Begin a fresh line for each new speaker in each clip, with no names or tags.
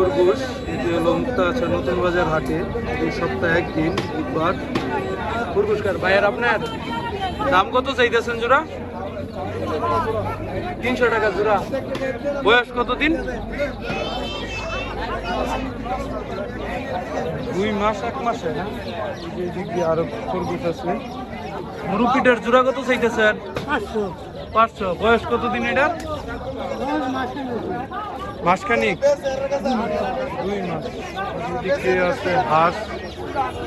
খরগোশ এটি হলো মুক্তা আছে নতুন বাজার হাটে এই সপ্তাহে একদিন বুধবার। খরগোশকার ভাইয়ের আপনার? দাম কত চাইতেছেন জোড়া? তিনশো টাকা জোড়া। বয়স কত দিন দুই মাস এক মাসে না? আরও খরগোশ আছে। মুরুপিটার জোড়া কত চাইতেছেন?
পাঁচশো।
পাঁচশো। বয়স কত দিন এটার মাসখানিক? দুই মাস। এদিকে আছে হাঁস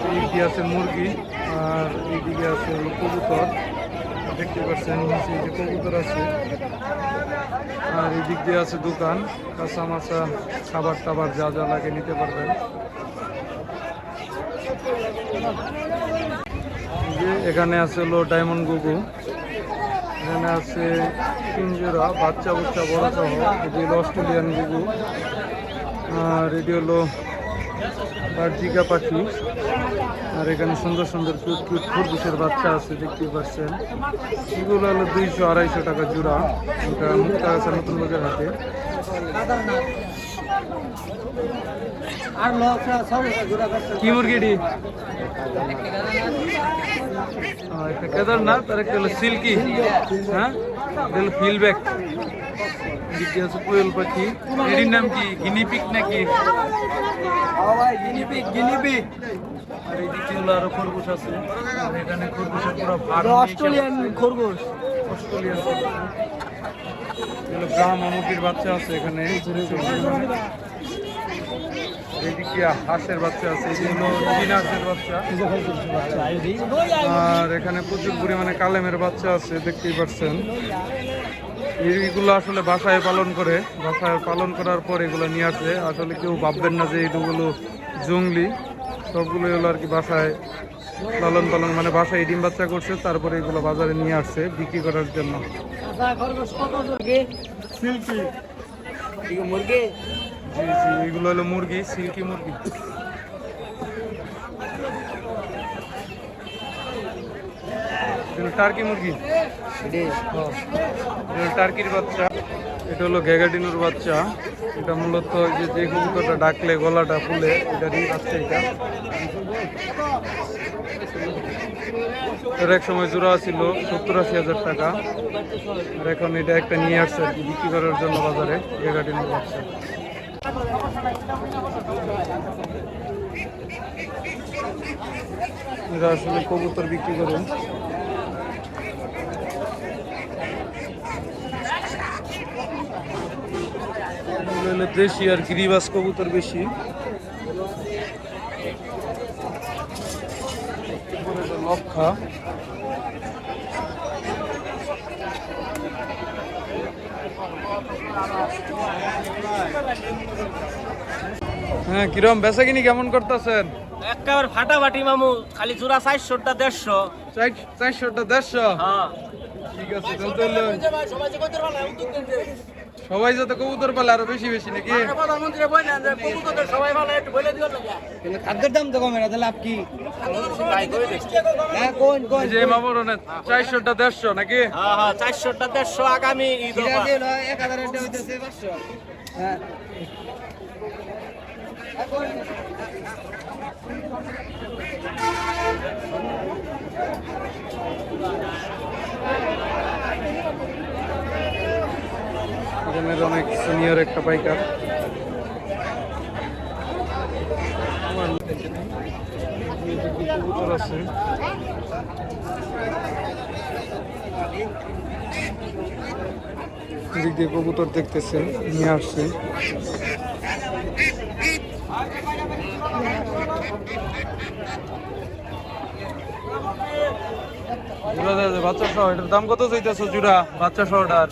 এইদিকে আছে মুরগি, আর এইদিকে আছে কবুতর। দেখতে পাচ্ছেন যে কবুতর আছে। আর এদিক দিয়ে আছে দোকান। কাঁচা মাচা খাবার টাবার যা যা লাগে নিতে পারবেন। এখানে আছে হলো ডায়মন্ড গুগু এখানে আছে পিঞ্জোরা বাচ্চা বাচ্চা বড় সহ। এটি হলো অস্ট্রেলিয়ান গুগু আর এটি হলো বার্জিকা পাখি। আর এখানে সুন্দর সুন্দর কিউট কিউট খরগোশের বাচ্চা আছে দেখতে পাচ্ছেন। এগুলো হলো দুইশো আড়াইশো টাকা জোড়া। এটা মুক্তা আছে নতুন বাজার হাটে। কি মুরগিটি একটা কেদারনাথ আর একটা হলো সিল্কি। হ্যাঁ? হলো ফিলব্যাক এদিকে আছে কোয়েল পাখি। এটির নাম কি? গিনিপিক নাকি?
গিনিপিক গিনিপিক
আর এদিকে হলো আরও খরগোশ আছে? এখানে খরগোশের পুরো
অস্ট্রেলিয়ান খরগোশ।
অস্ট্রেলিয়ান খরগোশ। এগুলো বাচ্চা আছে এখানে। এদিকে হাঁসের বাচ্চা আছে বাচ্চা। আর এখানে প্রচুর পরিমাণে কালেমের বাচ্চা আছে, দেখতেই পাচ্ছেন। এইগুলো আসলে বাসায় পালন করে, বাসায় পালন করার পর এগুলো নিয়ে আসে। আসলে কেউ ভাববেন না যে এইগুলো জঙ্গলি সবগুলো হলো আর কি বাসায় লালন পালন মানে বাসায় ডিম বাচ্চা করছে, তারপরে এগুলো বাজারে নিয়ে আসছে বিক্রি করার জন্য।
খরগোশ কত মুরগি। সিল্কি। মুরগি।
জি জি এগুলো হলো মুরগি সিল্কি মুরগি। এগুলো টার্কি মুরগি? টার্কির বাচ্চা। এটা হলো গ্যাগাডিনোর বাচ্চা। এটা মূলত যে যে কবুতরটা ডাকলে গলাটা ফুলে এটারই বাচ্চা এটা। এর এক সময় জোড়া ছিল সত্তর আশি হাজার টাকা। আর এখন এটা একটা নিয়ে আসছে বিক্রি করার জন্য বাজারে গ্যাগাডিনোর বাচ্চা এরা আসলে কবুতর বিক্রি করে। দেশি আর গিরিবাস কবুতর বেশি এরপরে হলো লক্ষা হ্যাঁ কিরম? বেচা কিনি কেমন করতেছেন?
একেবারে ফাটাফাটি মামু। খালি জোড়া চারশোটা দেড়শো।
চারশোটা দেড়শো?
হ্যাঁ।
ঠিক আছে সবাই যাতে কবুতর পালে আরও বেশি বেশি নাকি?
প্রধানমন্ত্রী বললেন যে কবুতরদের সবাই ভালো একটু বলে দিও না কিন্তু খাদ্যের দাম তো কমে না তাহলে লাভ কি? হ্যাঁ
যে চারশোটা দেড়শো নাকি?
হ্যাঁ হ্যাঁ চারশোটা দেড়শো আগামী হ্যাঁ।
এখানের অনেক সিনিয়র একটা বাইকার আছে দিক দিয়ে কবুতর দেখতেছে নিয়ে আসছে। বাচ্চা সহ, এটার দাম কত চাইতেছো জোড়া? বাচ্চা সহটার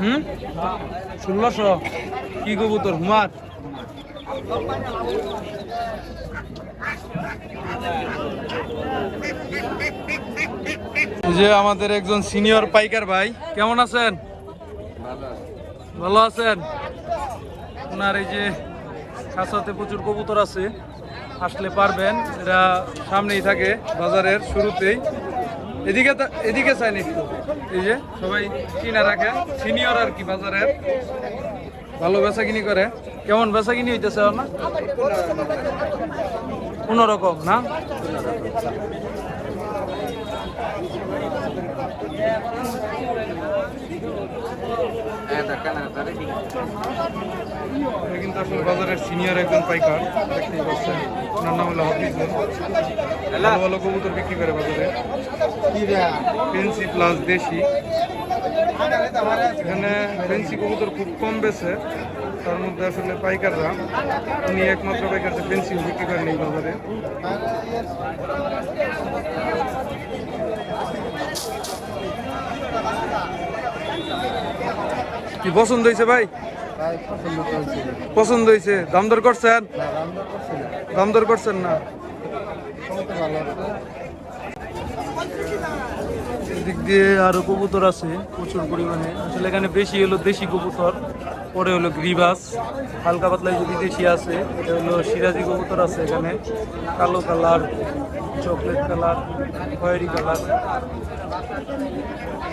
হুম? ষোলোশো? কি কবুতর? হুমার? যে আমাদের একজন সিনিয়র পাইকার ভাই, কেমন আছেন? ভালো আছেন? ওনার এই যে খাসাতে প্রচুর কবুতর আছে, আসলে পারবেন, এরা সামনেই থাকে বাজারের শুরুতেই। এদিকে এদিকে চাইনি এই যে, সবাই কিনা রাখে। সিনিয়র আর কি বাজারের ভালো বেচা কিনি করে। কেমন বেচা হইতেছে না? কোনোরকম না? কিন্তু বাজারের নাম কবুতর বিক্রি করে বাজারে। ফেন্সি প্লাস দেশি। এখানে ফেন্সি কবুতর খুব কম বেছে তার মধ্যে আসলে পাইকাররা উনি একমাত্র পাইকার ফেন্সি বিক্রি করেন এই বাজারে। কি পছন্দ হয়েছে ভাই? পছন্দ হয়েছে। দাম দর করছেন? দাম দর করছেন না। দিক দিয়ে আরও কবুতর আছে প্রচুর পরিমাণে। আসলে এখানে বেশি হলো দেশি কবুতর, পরে হলো গ্রিবাস, হালকা পাতলা যে বিদেশি আছে, এটা হলো সিরাজি কবুতর আছে এখানে, কালো কালার, চকলেট কালার, খয়েরি কালার।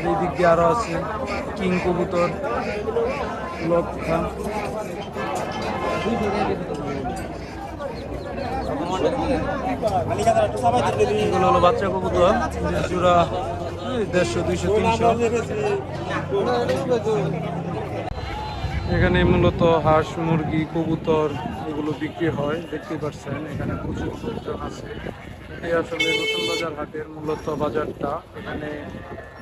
এই দিক দিয়ে আরও আছে কিং কবুতর লক্ষা এগুলো হলো বাচ্চা কবুতর জোড়া দেড়শো, দুইশো, তিনশো। এখানে মূলত হাঁস, মুরগি, কবুতর এগুলো বিক্রি হয়। দেখতে পাচ্ছেন, এখানে প্রচুর লোকজন আছে। এই আসলে নতুন বাজার হাটের মূলত বাজারটা। এখানে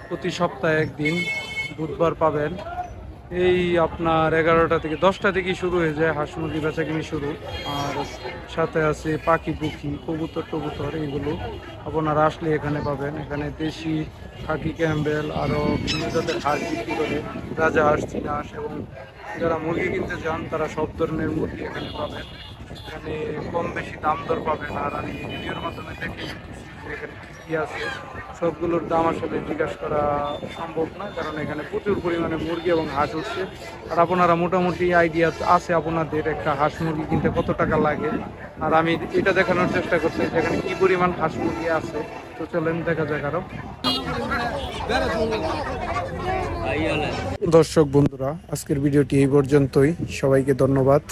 প্রতি সপ্তাহে একদিন বুধবার পাবেন। এই আপনার এগারোটা থেকে, দশটা থেকে শুরু হয়ে যায় হাঁস মুরগি বেচা কিনে শুরু। আর সাথে আছে পাখি পুখি, কবুতর টবুতর এইগুলো আপনারা আসলে এখানে পাবেন। এখানে দেশি খাকি ক্যাম্বেল, আরও বিভিন্ন জাতের হাঁস বিক্রি করে রাজা হাঁস, চীনা হাঁস এবং যারা মুরগি কিনতে চান তারা সব ধরনের মুরগি এখানে পাবেন। এখানে কম বেশি দাম দর পাবেন আর আমি ভিডিওর মাধ্যমে দেখে এখানে কি আছে। সবগুলোর দাম আসলে জিজ্ঞাসা করা সম্ভব না, কারণ এখানে প্রচুর পরিমাণে মুরগি এবং হাঁস উঠছে। আর আপনারা মোটামুটি আইডিয়া আছে আপনাদের একটা হাঁস মুরগি কিনতে কত টাকা লাগে। আর আমি এটা দেখানোর চেষ্টা করছি যে এখানে কি পরিমাণ হাঁস মুরগি আছে। তো চলেন দেখা যাক আরও। দর্শক বন্ধুরা, আজকের ভিডিওটি এই পর্যন্তই। সবাইকে ধন্যবাদ।